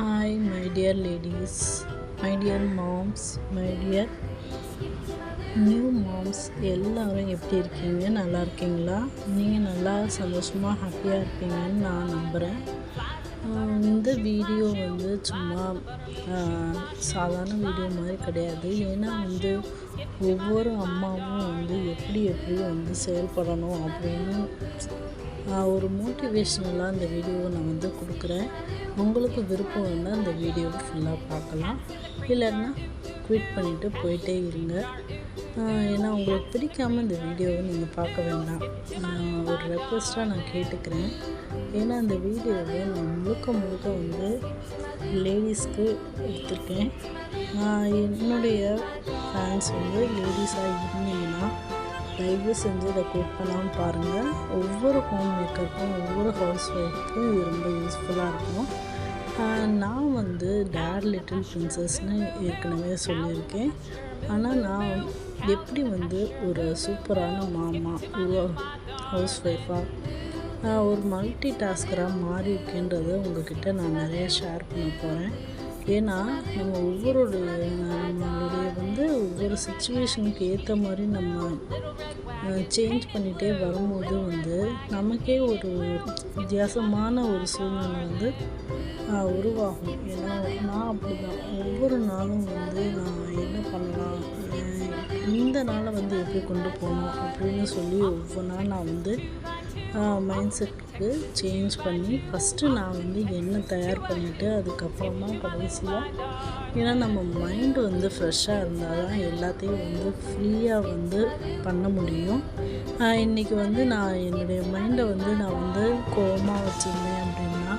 Hi my dear ladies my dear moms my dear new moms எல்லோரும் எப்படி இருக்கீங்க? நல்லா இருக்கீங்களா? நீங்கள் நல்லா சந்தோஷமாக ஹாப்பியாக இருப்பீங்கன்னு நான் நம்புகிறேன் இந்த வீடியோ வந்து சும்மா சாதாரண வீடியோ மாதிரி கிடையாது. ஏன்னா வந்து ஒவ்வொரு அம்மாவும் வந்து எப்படி எப்படி வந்து செயல்படணும் அப்படின்னு ஒரு மோட்டிவேஷ்னலாக அந்த வீடியோவை நான் வந்து கொடுக்குறேன். உங்களுக்கு விருப்பம் இருந்தால் அந்த வீடியோவை ஃபுல்லாக பார்க்கலாம். இல்லைன்னா குவிட் பண்ணிவிட்டு போயிட்டே இருங்க. ஏன்னா உங்களுக்கு பிடிக்காமல் இந்த வீடியோவை நீங்கள் பார்க்க வேண்டாம். ஒரு ரெக்வஸ்ட்டாக நான் கேட்டுக்கிறேன். ஏன்னா அந்த வீடியோவை நான் முழுக்க முழுக்க வந்து லேடிஸ்க்கு எடுத்திருக்கேன். என்னுடைய ஃபேன்ஸ் வந்து லேடிஸாக இருந்தீங்கன்னா தயவு செஞ்சு இதை குக் பண்ணாமல் பாருங்கள் ஒவ்வொரு ஹோம் மேக்கருக்கும் ஒவ்வொரு ஹவுஸ் ஒய்ஃப்க்கும் இது ரொம்ப யூஸ்ஃபுல்லாக இருக்கும். நான் வந்து டேர் லிட்டில் பிரின்சஸ்னு ஏற்கனவே சொல்லியிருக்கேன். ஆனால் நான் எப்படி வந்து ஒரு சூப்பரான மாமா ஒரு ஹவுஸ் ஒய்ஃபாக ஒரு மல்டி டாஸ்கராக மாறி இருக்கேன்றதை உங்ககிட்ட நான் நிறைய ஷேர் பண்ண போகிறேன் ஏன்னா நம்ம ஒவ்வொருடைய நம்மளுடைய வந்து ஒவ்வொரு சுச்சுவேஷனுக்கு ஏற்ற மாதிரி நம்ம சேஞ்ச் பண்ணிகிட்டே வரும்போது வந்து நமக்கே ஒரு வித்தியாசமான ஒரு சூழ்நிலை வந்து உருவாகும். ஏன்னா நான் அப்படி தான் ஒவ்வொரு நாளும் வந்து நான் என்ன பண்ணலாம்? இந்த நாளை வந்து எப்படி கொண்டு போகணும்? அப்படின்னு சொல்லி ஒவ்வொரு நாள் நான் வந்து மைண்ட் செட்டுக்கு சேஞ்ச் பண்ணி ஃபஸ்ட்டு நான் வந்து என்ன தயார் பண்ணிவிட்டு அதுக்கப்புறமா கடைசியாக ஏன்னா நம்ம மைண்டு வந்து ஃப்ரெஷ்ஷாக இருந்தால் தான் எல்லாத்தையும் வந்து ஃப்ரீயாக வந்து பண்ண முடியும். இன்றைக்கி வந்து நான் என்னுடைய மைண்டை வந்து நான் வந்து கோபமாக வச்சுருந்தேன் அப்படின்னா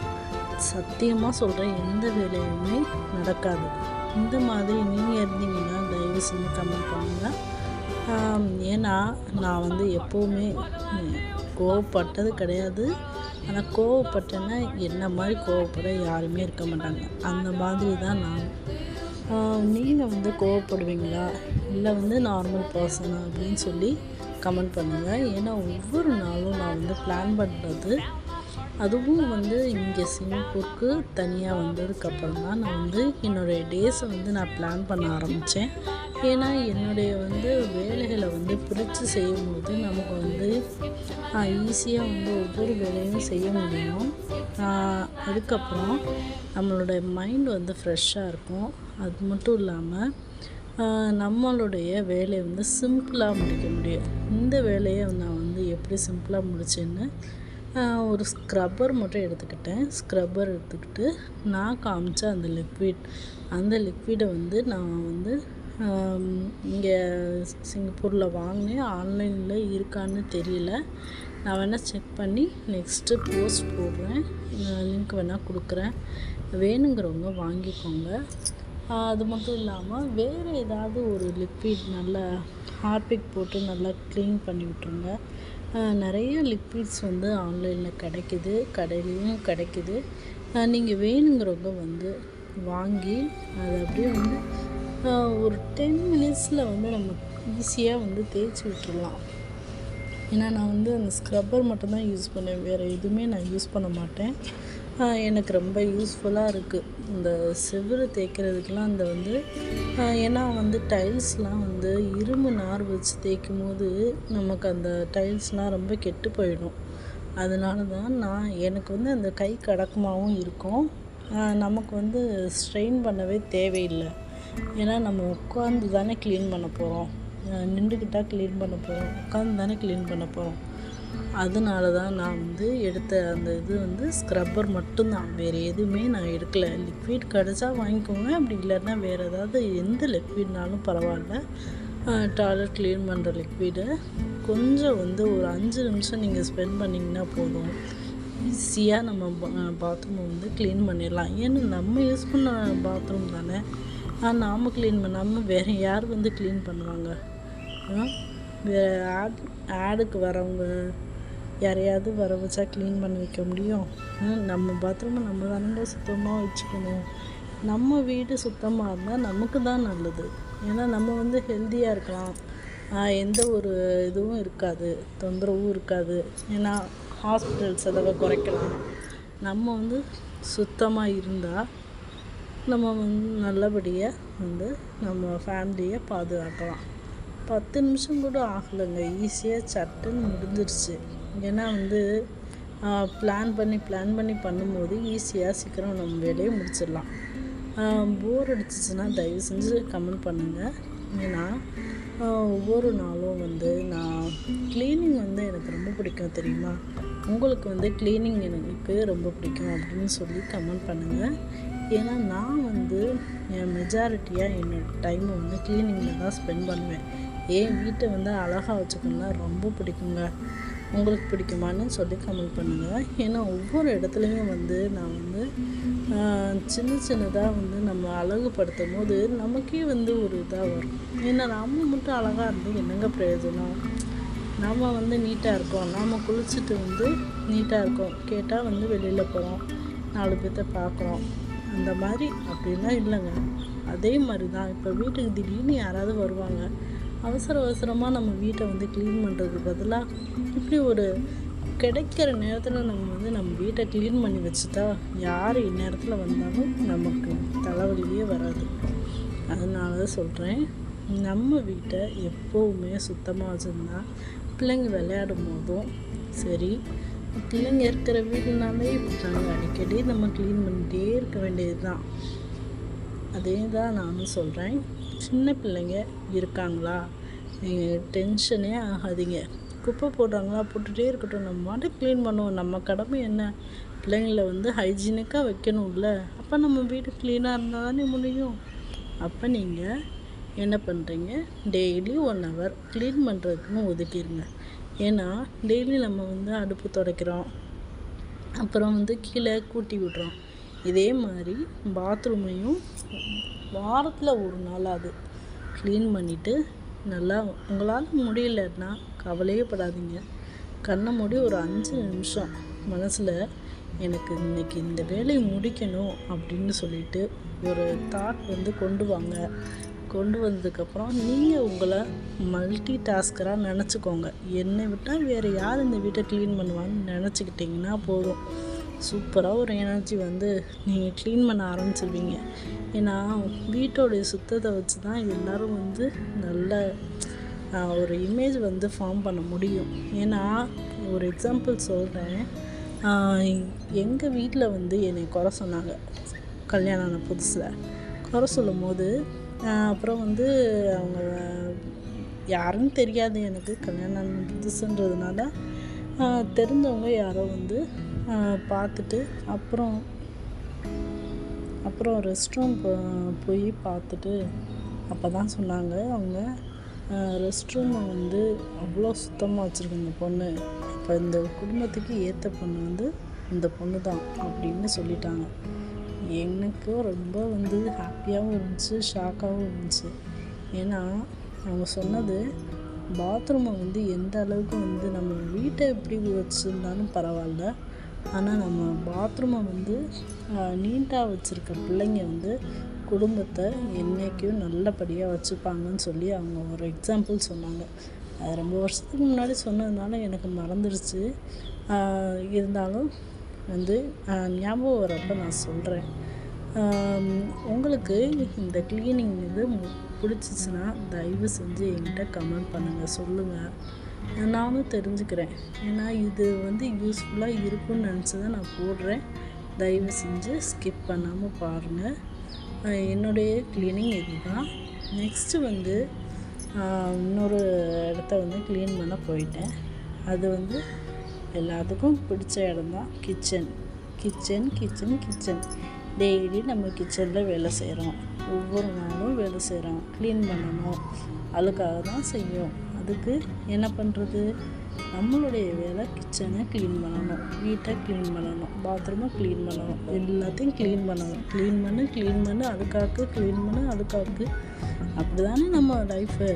சத்தியமாக சொல்கிறேன் எந்த வேலையுமே நடக்காது. இந்த மாதிரி நீங்கள் இருந்தீங்கன்னா தயவு செஞ்சு கமெண்ட் பண்ணுங்கள் ஏன்னா நான் வந்து எப்போவுமே கோவப்பட்டது கிடையாது. ஆனால் கோவப்பட்டேன்னா என்ன மாதிரி கோவப்பட யாருமே இருக்க மாட்டாங்க. அந்த மாதிரி தான் நான். நீங்கள் வந்து கோவப்படுவீங்களா? இல்லை வந்து நார்மல் பர்சனா அப்படின்னு சொல்லி கமெண்ட் பண்ணுங்கள் ஏன்னா ஒவ்வொரு நாளும் நான் வந்து பிளான் பண்ணுறது அதுவும் வந்து இங்கே சிங்கப்பூருக்கு தனியாக வந்ததுக்கப்புறம் தான் நான் வந்து என்னுடைய டேஸை வந்து நான் பிளான் பண்ண ஆரம்பித்தேன் ஏன்னா என்னுடைய வந்து வேலைகளை வந்து பிரித்து செய்யும்போது நமக்கு வந்து ஈஸியாக வந்து ஒவ்வொரு வேலையும் செய்ய முடியும். அதுக்கப்புறம் நம்மளோட மைண்ட் வந்து ஃப்ரெஷ்ஷாக இருக்கும். அது மட்டும் இல்லாமல் நம்மளுடைய வேலையை வந்து சிம்பிளாக முடிக்க முடியும். இந்த வேலையை நான் வந்து எப்படி சிம்பிளாக முடிச்சேன்னு ஒரு ஸ்க்ரப்பர் மட்டும் எடுத்துக்கிட்டேன். ஸ்க்ரப்பர் எடுத்துக்கிட்டு நான் காமிச்ச அந்த லிக்விட் அந்த லிக்விடை வந்து நான் வந்து இங்கே சிங்கப்பூரில் வாங்கினேன். ஆன்லைனில் இருக்கான்னு தெரியல. நான் வேணால் செக் பண்ணி நெக்ஸ்ட்டு போஸ்ட் போடுறேன். லிங்க் வேணால் கொடுக்குறேன். வேணுங்கிறவங்க வாங்கிக்கோங்க. அது மட்டும் இல்லாமல் வேறு ஏதாவது ஒரு லிக்விட் நல்லா ஹார்பிக் போட்டு நல்லா க்ளீன் பண்ணி விட்ருங்க நிறைய லிக்விட்ஸ் வந்து ஆன்லைனில் கிடைக்குது. கடையிலையும் கிடைக்குது. நீங்கள் வேணுங்கிறவங்க வந்து வாங்கி அதை அப்படியே வந்து ஒரு டென் மினிட்ஸில் வந்து நம்ம ஈஸியாக வந்து தேய்ச்சி விட்டுடலாம் ஏன்னா நான் வந்து அந்த ஸ்க்ரப்பர் மட்டும்தான் யூஸ் பண்ணுவேன் வேறு எதுவுமே நான் யூஸ் பண்ண மாட்டேன். எனக்கு ரொம்ப யூஸ்ஃபுல்லாக இருக்குது இந்த செவ்வறு தேய்க்கிறதுக்கெலாம் அந்த வந்து ஏன்னா வந்து டைல்ஸ்லாம் வந்து இரும்பு நார் வச்சு தேய்க்கும் போது நமக்கு அந்த டைல்ஸ்லாம் ரொம்ப கெட்டு போயிடும். அதனால தான் நான் எனக்கு வந்து அந்த கை கடக்கமாகவும் இருக்கும். நமக்கு வந்து ஸ்ட்ரெயின் பண்ணவே தேவையில்லை. ஏன்னா நம்ம உட்காந்து தானே க்ளீன் பண்ண போகிறோம் நின்றுக்கிட்டால் க்ளீன் பண்ண போகிறோம் உட்காந்து தானே க்ளீன் பண்ண போகிறோம் அதனால தான் நான் வந்து எடுத்த அந்த இது வந்து ஸ்க்ரப்பர் மட்டும்தான். வேறு எதுவுமே நான் எடுக்கல. லிக்விட் கிடச்சா வாங்கிக்கோங்க. அப்படி இல்லைன்னா வேறு ஏதாவது எந்த லிக்விட்னாலும் பரவாயில்ல. டாய்லெட் க்ளீன் பண்ணுற லிக்விடு கொஞ்சம் வந்து ஒரு அஞ்சு நிமிஷம் நீங்கள் ஸ்பெண்ட் பண்ணிங்கன்னா போதும். ஈஸியாக நம்ம பாத்ரூமை வந்து க்ளீன் பண்ணிடலாம். ஏன்னா நம்ம யூஸ் பண்ண பாத்ரூம் தானே. நாம் க்ளீன் பண்ணாமல் வேறு யார் வந்து க்ளீன் பண்ணுவாங்க? ஆ? வேறு ஆட் ஆடுக்கு வரவங்க யாரையாவது வர வச்சா க்ளீன் பண்ணி வைக்க முடியும். நம்ம பாத்ரூமை நம்ம தானே சுத்தமாக வச்சுக்கணும். நம்ம வீடு சுத்தமாக இருந்தால் நமக்கு தான் நல்லது. ஏன்னா நம்ம வந்து ஹெல்த்தியாக இருக்கலாம். எந்த ஒரு இதுவும் இருக்காது. தொந்தரவும் இருக்காது. ஏன்னா ஹாஸ்பிட்டல் செலவை குறைக்கலாம். நம்ம வந்து சுத்தமாக இருந்தால் நம்ம வந்து நல்லபடியாக வந்து நம்ம ஃபேமிலியை பாதுகாக்கலாம். பத்து நிமிஷம் கூட ஆகலைங்க. ஈஸியாக சட்டுன்னு முடிஞ்சிருச்சு. ஏன்னா வந்து பிளான் பண்ணி பிளான் பண்ணி பண்ணும்போது ஈஸியாக சீக்கிரம் நம்ம வேலையை முடிச்சிடலாம். போர் அடிச்சிச்சுன்னா தயவு செஞ்சு கமெண்ட் பண்ணுங்கள் ஏன்னா ஒவ்வொரு நாளும் வந்து நான் க்ளீனிங் வந்து எனக்கு ரொம்ப பிடிக்கும் தெரியுமா? உங்களுக்கு வந்து க்ளீனிங் எனக்கு ரொம்ப பிடிக்கும் அப்படின்னு சொல்லி கமெண்ட் பண்ணுங்கள் ஏன்னா நான் வந்து என் மெஜாரிட்டியாக என்னோடய டைமை வந்து க்ளீனிங்கில் தான் ஸ்பெண்ட் பண்ணுவேன். என் வீட்டை வந்து அழகாக வச்சுக்கணுன்னா ரொம்ப பிடிக்குங்க. உங்களுக்கு பிடிக்குமான்னு சொல்லி கமெண்ட் பண்ணுங்கள் ஏன்னா ஒவ்வொரு இடத்துலையும் வந்து நான் வந்து சின்ன சின்னதாக வந்து நம்ம அழகுபடுத்தும் போது நமக்கே வந்து ஒரு இதாக வரும். ஏன்னா நம்ம மட்டும் அழகாக இருந்து என்னங்க பிரயோஜனம்? நம்ம வந்து நீட்டாக இருக்கோம். நாம் குளிச்சுட்டு வந்து நீட்டாக இருக்கோம். கேட்டால் வந்து வெளியில் போகிறோம் நாலு பேர்த்த பார்க்குறோம் அந்த மாதிரி அப்படிலாம் இல்லைங்க. அதே மாதிரி தான். இப்போ வீட்டுக்கு திடீர்னு யாராவது வருவாங்க. அவசர அவசரமாக நம்ம வீட்டை வந்து க்ளீன் பண்ணுறதுக்கு பதிலாக இப்படி ஒரு கிடைக்கிற நேரத்தில் நம்ம வந்து நம்ம வீட்டை க்ளீன் பண்ணி வச்சுட்டா யார் இந்நேரத்தில் வந்தாலும் நமக்கு தலைவலியே வராது. அதனால தான் சொல்கிறேன் நம்ம வீட்டை எப்போவுமே சுத்தமாக வச்சுருந்தா பிள்ளைங்க விளையாடும் போதும் சரி. பிள்ளைங்க இருக்கிற வீடுனாலே நாங்கள் அடிக்கடி நம்ம க்ளீன் பண்ணிகிட்டே இருக்க வேண்டியது தான் அதே தான் நானும் சொல்கிறேன் சின்ன பிள்ளைங்க இருக்காங்களா? நீங்கள் டென்ஷனே ஆகாதீங்க. குப்பை போடுறாங்களா? போட்டுகிட்டே இருக்கட்டும். நம்ம மாட்டு க்ளீன் பண்ணுவோம். நம்ம கடமை என்ன? பிள்ளைங்கள வந்து ஹைஜீனிக்காக வைக்கணும்ல. அப்போ நம்ம வீடு க்ளீனாக இருந்தால் தானே முடியும். அப்போ நீங்கள் என்ன பண்ணுறீங்க டெய்லி ஒன் ஹவர் க்ளீன் பண்ணுறதுக்குன்னு ஒதுக்கிடுங்க ஏன்னா டெய்லி நம்ம வந்து அடுப்பு துடைக்கிறோம். அப்புறம் வந்து கீழே கூட்டி விடுறோம். இதே மாதிரி பாத்ரூமையும் வாரத்தில் ஒரு நாள் அது க்ளீன் பண்ணிவிட்டு நல்லா உங்களால் முடியலன்னா கவலையே படாதீங்க. கண்ணை மூடி ஒரு அஞ்சு நிமிஷம் மனசில் எனக்கு இன்றைக்கி இந்த வேலையை முடிக்கணும் அப்படின்னு சொல்லிட்டு ஒரு தாட் வந்து கொண்டு வாங்க. கொண்டு வந்ததுக்கப்புறம் நீங்கள் உங்களை மல்டி டாஸ்கராக நினச்சிக்கோங்க. என்னை விட்டால் வேறு யார் இந்த வீட்டை க்ளீன் பண்ணுவான்னு நினச்சிக்கிட்டிங்கன்னா போதும். சூப்பராக ஒரு எனர்ஜி வந்து நீங்கள் க்ளீன் பண்ண ஆரம்பிச்சிருவீங்க. ஏன்னா வீட்டோடைய சுத்தத்தை வச்சு தான் எல்லோரும் வந்து நல்ல ஒரு இமேஜ் வந்து ஃபார்ம் பண்ண முடியும். ஏன்னா ஒரு எக்ஸாம்பிள் சொல்கிறேன் எங்கள் வீட்டில் வந்து என்னை குறை சொன்னாங்க. கல்யாணம் ஆன புதுசில். குறை சொல்லும் போது அப்புறம் வந்து அவங்க யாருன்னு தெரியாது எனக்கு கல்யாணம் புதுசுன்றதுனால தெரிஞ்சவங்க யாரோ வந்து பார்த்துட்டு அப்புறம் அப்புறம் ரெஸ்ட் ரூம் போய் பார்த்துட்டு அப்போ தான் சொன்னாங்க. அவங்க ரெஸ்ட் ரூமை வந்து அவ்வளோ சுத்தமாக வச்சுருக்குங்க பொண்ணு. இப்போ இந்த குடும்பத்துக்கு ஏற்ற பொண்ணு வந்து இந்த பொண்ணு தான் அப்படின்னு சொல்லிட்டாங்க. எனக்கும் ரொம்ப வந்து ஹாப்பியாகவும் இருந்துச்சு ஷாக்காகவும் இருந்துச்சு. ஏன்னா அவங்க சொன்னது பாத்ரூமை வந்து எந்த அளவுக்கு வந்து நம்ம வீட்டை எப்படி வச்சுருந்தாலும் பரவாயில்ல. ஆனால் நம்ம பாத்ரூமை வந்து நீட்டாக வச்சுருக்க பிள்ளைங்க வந்து குடும்பத்தை என்றைக்கும் நல்லபடியாக வச்சுப்பாங்கன்னு சொல்லி அவங்க ஒரு எக்ஸாம்பிள் சொன்னாங்க. அது ரொம்ப வருஷத்துக்கு முன்னாடி சொன்னதுனால எனக்கு மறந்துடுச்சு இருந்தாலும் வந்து ஞாபகம் வரப்போ நான் சொல்கிறேன் உங்களுக்கு இந்த க்ளீனிங் இது பிடிச்சிச்சின்னா தயவு செஞ்சு என்கிட்ட கமெண்ட் பண்ணுங்கள் சொல்லுங்கள் நானும் தெரிஞ்சுக்கிறேன். ஏன்னா இது வந்து யூஸ்ஃபுல்லாக இருக்கும்னு நினச்சி தான் நான் போடுறேன். தயவு செஞ்சு ஸ்கிப் பண்ணாமல் பாருங்கள் என்னுடைய க்ளீனிங் இது தான் நெக்ஸ்ட்டு வந்து இன்னொரு இடத்த வந்து க்ளீன் பண்ண போயிட்டேன். அது வந்து எல்லாத்துக்கும் பிடிச்ச இடம் தான் kitchen kitchen kitchen kitchen daily நம்ம கிச்சனில் வேலை செய்கிறோம் ஒவ்வொரு நாளும் வேலை செய்கிறோம் க்ளீன் பண்ணணும். அதுக்காக தான் செய்யும் அதுக்கு என்ன பண்ணுறது நம்மளுடைய வேலை கிச்சனை க்ளீன் பண்ணணும். வீட்டை க்ளீன் பண்ணணும். பாத்ரூமை க்ளீன் பண்ணணும். எல்லாத்தையும் க்ளீன் பண்ணணும். க்ளீன் பண்ணு க்ளீன் பண்ணு. அதுக்காக்கு க்ளீன் பண்ணு அதுக்காக்கு. அப்படி தானே நம்ம லைஃபு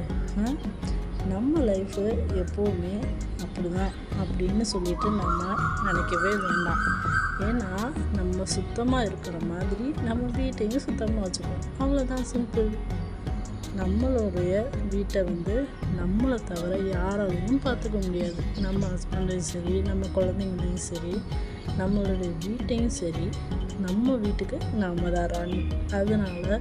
நம்ம லைஃபு எப்போவுமே அப்படி தான் அப்படின்னு சொல்லிட்டு நம்ம நினைக்கவே வேண்டாம். ஏன்னா நம்ம சுத்தமாக இருக்கிற மாதிரி நம்ம வீட்டையும் சுத்தமாக வச்சுக்கணும். அவ்வளோதான் சிம்பிள் நம்மளுடைய வீட்டை வந்து நம்மளை தவிர யாராலையும் பார்த்துக்க முடியாது. நம்ம ஹஸ்பண்டையும் சரி நம்ம குழந்தைங்களையும் சரி நம்மளுடைய வீட்டையும் சரி நம்ம வீட்டுக்கு நாம தான் ராணி. அதனால்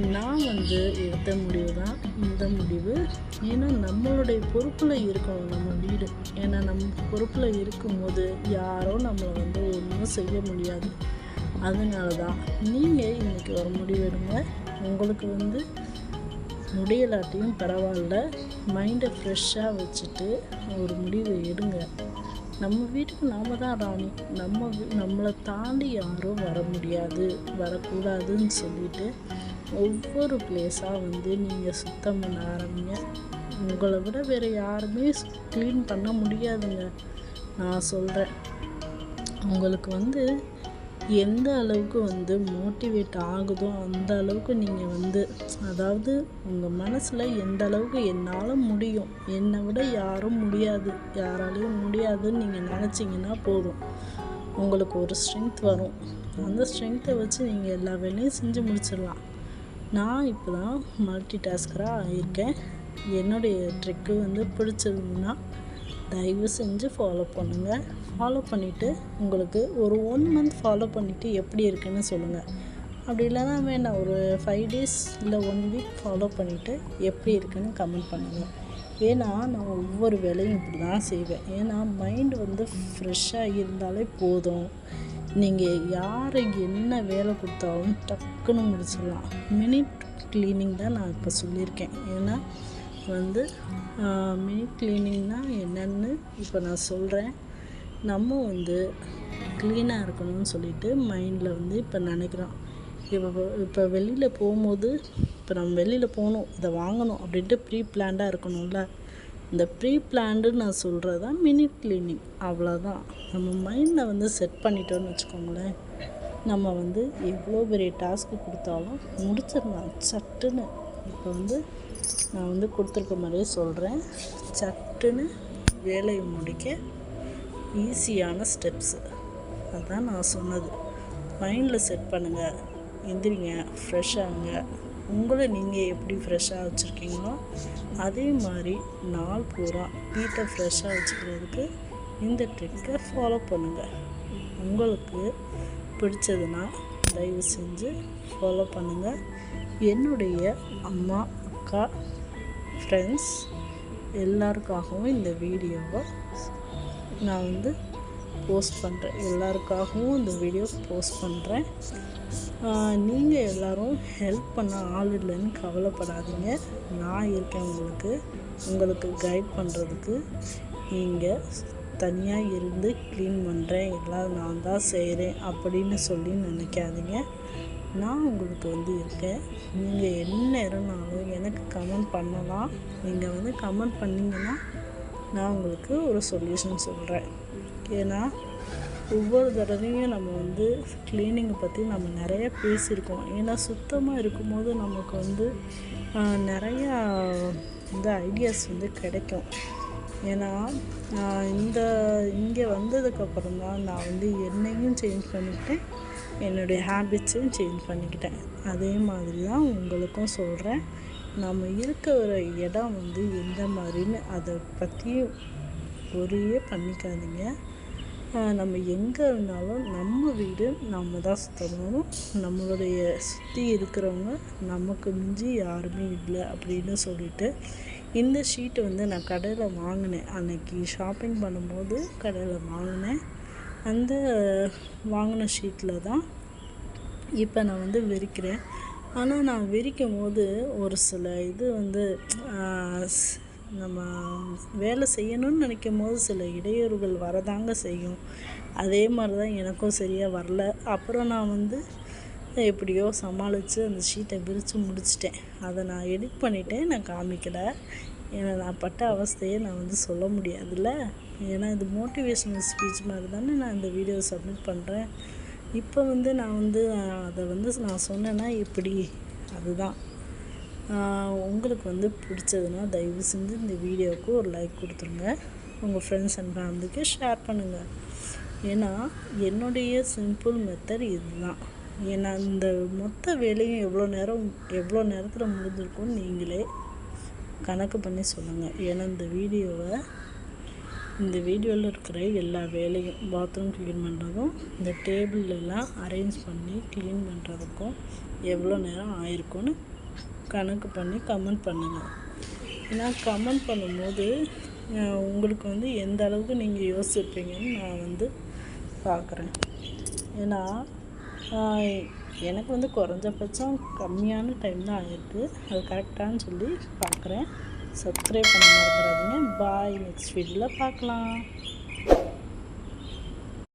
நான் வந்து எடுத்த முடிவு தான். இந்த முடிவு ஏன்னா நம்மளுடைய பொறுப்பில் இருக்கணும் நம்ம வீடு. ஏன்னா நம்ம பொறுப்பில் இருக்கும்போது யாரோ நம்மளை வந்து ஒன்றும் செய்ய முடியாது. அதனால தான் நீங்கள் இன்றைக்கி ஒரு முடிவு எடுங்க. உங்களுக்கு வந்து முடியலாட்டியும் பரவாயில்ல. மைண்டை ஃப்ரெஷ்ஷாக வச்சுட்டு ஒரு முடிவை எடுங்க. நம்ம வீட்டுக்கு நாம் தான் ராணி. நம்ம நம்மளை தாண்டி யாரும் வர முடியாது. வரக்கூடாதுன்னு சொல்லிட்டு ஒவ்வொரு பிளேஸாக வந்து நீங்கள் சுத்தம் பண்ண ஆரம்பிங்க. உங்களை விட வேறு யாருமே க்ளீன் பண்ண முடியாதுங்க. நான் சொல்கிறேன் உங்களுக்கு வந்து எந்த அளவுக்கு வந்து மோட்டிவேட் ஆகுதோ அந்த அளவுக்கு நீங்கள் வந்து அதாவது உங்கள் மனசில் எந்த அளவுக்கு என்னால் முடியும் என்னை விட யாரும் முடியாது யாராலையும் முடியாதுன்னு நீங்கள் நினச்சிங்கன்னா போதும். உங்களுக்கு ஒரு ஸ்ட்ரென்த் வரும். அந்த ஸ்ட்ரென்த்தை வச்சு நீங்கள் எல்லா வேலையும் செஞ்சு முடிச்சிடலாம். நான் இப்போ தான் மல்டி டாஸ்கராக ஆகியிருக்கேன் என்னுடைய ட்ரிக்கு வந்து பிடிச்சிருந்துன்னா தயவு செஞ்சு ஃபாலோ பண்ணுங்கள் ஃபாலோ பண்ணிவிட்டு உங்களுக்கு ஒரு ஒன் மந்த் ஃபாலோ பண்ணிவிட்டு எப்படி இருக்குன்னு சொல்லுங்கள் அப்படி இல்லைனா வேணாம் ஒரு ஃபைவ் டேஸ் இல்லை ஒன் வீக் ஃபாலோ பண்ணிவிட்டு எப்படி இருக்குன்னு கமெண்ட் பண்ணுங்கள் ஏன்னா நான் ஒவ்வொரு வேலையும் இப்படி தான் செய்வேன். ஏன்னா மைண்டு வந்து ஃப்ரெஷ்ஷாக இருந்தாலே போதும். நீங்கள் யார் என்ன வேலை கொடுத்தாலும் டக்குன்னு முடிச்சிடலாம் மினிட் க்ளீனிங் தான் நான் இப்போ சொல்லியிருக்கேன். ஏன்னா வந்து மினி க்ளீனிங்னா என்னன்னு இப்போ நான் சொல்கிறேன் நம்ம வந்து க்ளீனாக இருக்கணும்னு சொல்லிட்டு மைண்டில் வந்து இப்போ நினைக்கிறோம். இப்போ இப்போ வெளியில் போகும்போது இப்போ நம்ம வெளியில் போகணும் இதை வாங்கணும் அப்படின்ட்டு ப்ரீ பிளான்டாக இருக்கணும்ல. இந்த ப்ரீ பிளான்டு நான் சொல்கிறது தான் மினி க்ளீனிங் அவ்வளோதான் நம்ம மைண்டில் வந்து செட் பண்ணிட்டோன்னு வச்சுக்கோங்களேன். நம்ம வந்து எவ்வளோ பெரிய டாஸ்க்கு கொடுத்தாலும் முடிச்சிடலாம். சட்டுன்னு. இப்போ வந்து நான் வந்து கொடுத்துருக்க மாதிரியே சொல்கிறேன் சட்டுன்னு வேலையை முடிக்க ஈஸியான ஸ்டெப்ஸு அதுதான் நான் சொன்னது. மைண்டில் செட் பண்ணுங்கள் எந்திரிங்க. ஃப்ரெஷ்ஷாகுங்க உங்களை நீங்கள் எப்படி ஃப்ரெஷ்ஷாக வச்சுருக்கீங்களோ அதே மாதிரி நாள் பூரா வீட்டை ஃப்ரெஷ்ஷாக வச்சுக்கிறதுக்கு இந்த ட்ரிக்கை ஃபாலோ பண்ணுங்கள் உங்களுக்கு பிடிச்சதுன்னா தயவு செஞ்சு ஃபாலோ பண்ணுங்கள் என்னுடைய அம்மா அக்கா ஃப்ரெண்ட்ஸ் எல்லாருக்காகவும் இந்த வீடியோவை நான் வந்து போஸ்ட் பண்ணுறேன் எல்லாருக்காகவும் இந்த வீடியோ போஸ்ட் பண்ணுறேன் நீங்கள் எல்லோரும் ஹெல்ப் பண்ண ஆள் இல்லைன்னு கவலைப்படாதீங்க. நான் இருக்கேன் உங்களுக்கு. உங்களுக்கு கைட் பண்ணுறதுக்கு நீங்கள் தனியாக இருந்து க்ளீன் பண்ணுறேன் எல்லாம் நான் தான் செய்கிறேன் அப்படின்னு சொல்லி நினைக்காதீங்க. நான் உங்களுக்கு வந்து இருக்கேன். நீங்கள் என்ன இருந்தாலும் எனக்கு கமெண்ட் பண்ணலாம். நீங்கள் வந்து கமெண்ட் பண்ணிங்கன்னா நான் உங்களுக்கு ஒரு சொல்யூஷன் சொல்கிறேன் ஏன்னா ஒவ்வொரு தடவையும் நம்ம வந்து க்ளீனிங்கை பற்றி நம்ம நிறைய பேசியிருக்கோம். ஏன்னா சுத்தமாக இருக்கும்போது நமக்கு வந்து நிறையா இந்த ஐடியாஸ் வந்து கிடைக்கும். ஏன்னா இந்த இங்கே வந்ததுக்கப்புறம் தான் நான் வந்து என்னையும் சேஞ்ச் பண்ணிக்கிட்டேன். என்னுடைய ஹேபிட்ஸையும் சேஞ்ச் பண்ணிக்கிட்டேன். அதே மாதிரி தான் உங்களுக்கும் சொல்கிறேன் நம்ம இருக்கிற இடம் வந்து எந்த மாதிரின்னு அதை பற்றி ஒரே பண்ணிக்காதீங்க. நம்ம எங்கே இருந்தாலும் நம்ம வீடு நம்ம தான் சுத்தணும் நம்மளுடைய சுற்றி இருக்கிறவங்க நமக்கு மிஞ்சி யாருமே இல்லை அப்படின்னு சொல்லிட்டு இந்த ஷீட்டு வந்து நான் கடையில் வாங்கினேன். அன்னைக்கு ஷாப்பிங் பண்ணும்போது கடையில் வாங்கினேன். அந்த வாங்கின ஷீட்டில் தான் இப்போ நான் வந்து விரிக்கிறேன். ஆனால் நான் விரிக்கும் போது ஒரு சில இது வந்து நம்ம வேலை செய்யணும்னு நினைக்கும் போது சில இடையூறுகள் வரதாங்க செய்யும். அதே மாதிரி தான் எனக்கும் சரியாக வரல. அப்புறம் நான் வந்து எப்படியோ சமாளித்து அந்த ஷீட்டை விரித்து முடிச்சிட்டேன். அதை நான் எடிட் பண்ணிவிட்டேன் நான் காமிக்கலை. ஏன்னா நான் பட்ட அவஸ்தையை நான் வந்து சொல்ல முடியாதுல்ல. ஏன்னா இது மோட்டிவேஷனல் ஸ்பீச் மாதிரி தானே நான் இந்த வீடியோ சப்மிட் பண்ணுறேன் இப்போ வந்து நான் வந்து அதை வந்து நான் சொன்னேன்னா எப்படி? அதுதான். உங்களுக்கு வந்து பிடிச்சதுன்னா தயவு செஞ்சு இந்த வீடியோவுக்கு ஒரு லைக் கொடுத்துருங்க. உங்கள் ஃப்ரெண்ட்ஸ் அண்ட் ஃபேமிலிக்கு ஷேர் பண்ணுங்கள் ஏன்னா என்னுடைய சிம்பிள் மெத்தட் இதுதான். ஏன்னா இந்த மொத்த வேலையும் எவ்வளோ நேரம் எவ்வளோ நேரத்தில் முடிஞ்சிருக்கும்னு நீங்களே கணக்கு பண்ணி சொல்லுங்கள் ஏன்னா இந்த வீடியோவை இந்த வீடியோவில் இருக்கிற எல்லா வேலையும் பாத்ரூம் க்ளீன் பண்ணுறதும் இந்த டேபிளெல்லாம் அரேஞ்ச் பண்ணி க்ளீன் பண்ணுறதுக்கும் எவ்வளோ நேரம் ஆயிருக்கும்னு கணக்கு பண்ணி கமெண்ட் பண்ணுங்கள் ஏன்னா கமெண்ட் பண்ணும்போது உங்களுக்கு வந்து எந்த அளவுக்கு நீங்கள் யோசிப்பீங்கன்னு நான் வந்து பார்க்குறேன் ஏன்னா எனக்கு வந்து குறைஞ்சபட்சம் கம்மியான டைம் தான் ஆகிருக்கு அது கரெக்டானு சொல்லி பார்க்குறேன். சப்ஸ்கிரைப் பண்ண மறந்துடாதீங்க. பாய் நெக்ஸ்ட் வீடியோவில் பார்க்கலாம்.